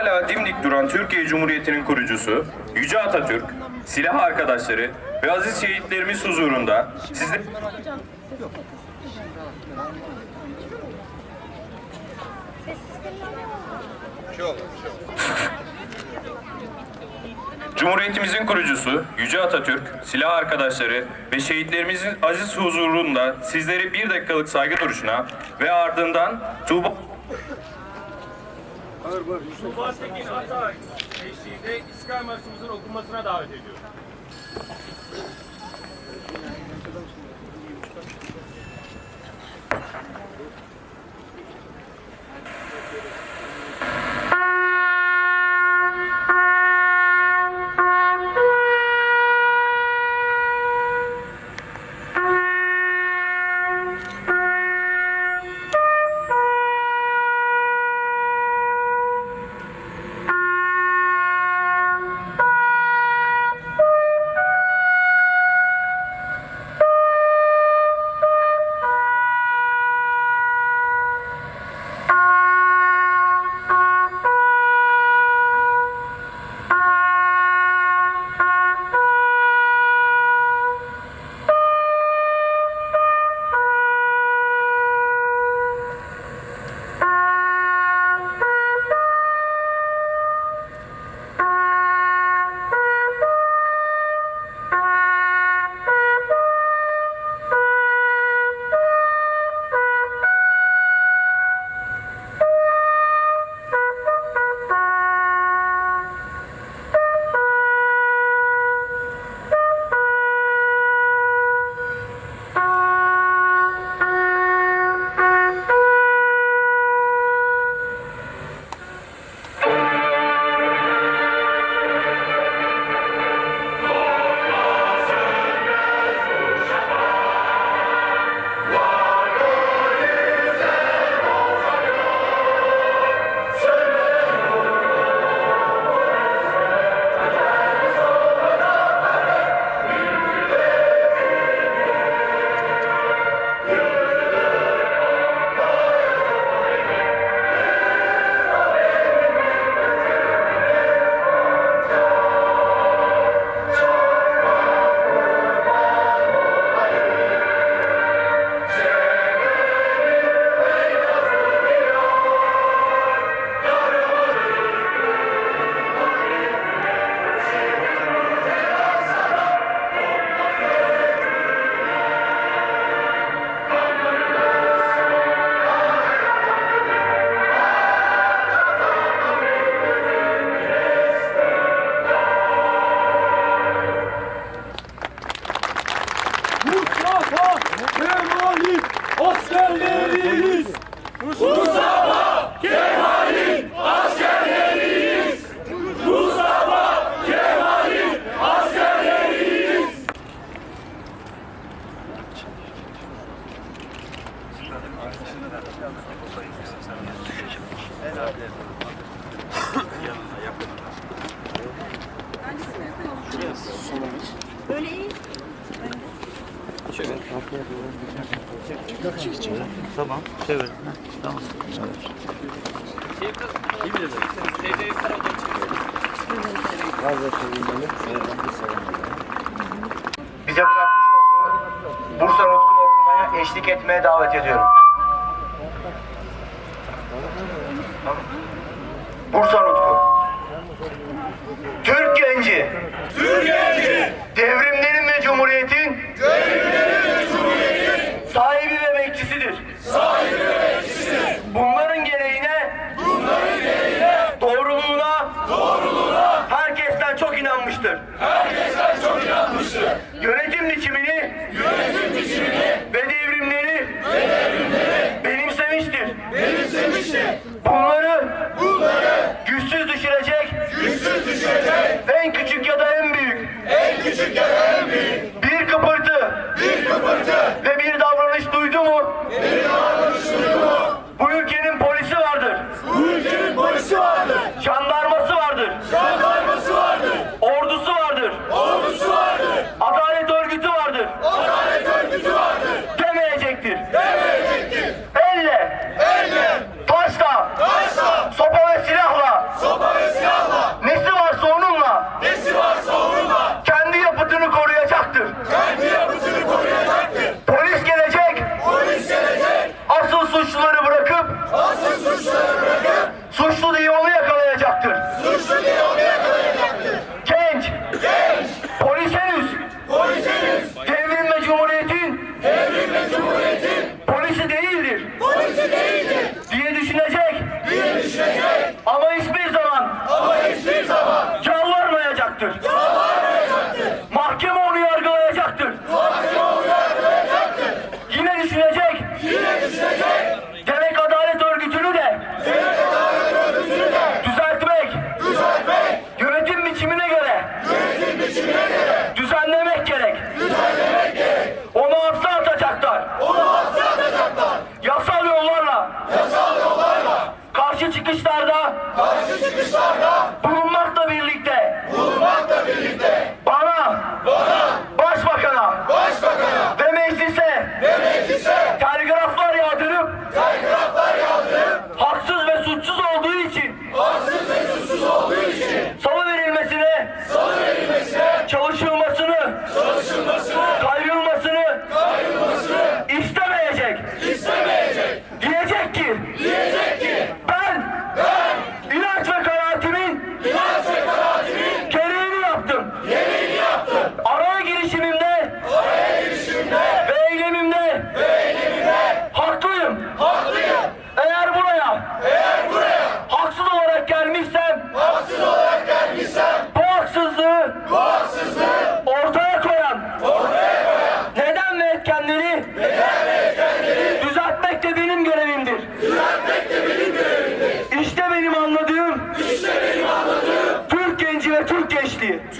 hala dimdik duran Türkiye Cumhuriyeti'nin kurucusu, Yüce Atatürk, silah arkadaşları ve aziz şehitlerimiz huzurunda sizler... Cumhuriyetimizin kurucusu Yüce Atatürk, silah arkadaşları ve şehitlerimizin aziz huzurunda sizleri bir dakikalık saygı duruşuna ve ardından Tuğba... Tuğba Tekin Ata eşliğinde İstiklal Marşımızın okunmasına davet ediyorum. Askerleriyiz. Mustafa Kemal'in askerleriyiz. Mustafa Kemal'in askerleriyiz. Böyle iyi. Tamam, çevir. Tamam. bize bırakmış olduğu Bursa Nutkunu okumaya eşlik etmeye davet ediyorum. Bursa Nutku. Türk genci. Türk genci. Çok inanmıştır. Yönetim biçimini Suçlu diye onu yakalayacaktır. Suçlu diye onu yakalayacaktır. Genç. Genç. Polis henüz. Polis henüz. Devrim ve Cumhuriyet'in. Devrim ve Cumhuriyet'in. Polisi değildir. Polisi değildir. Doctor Türk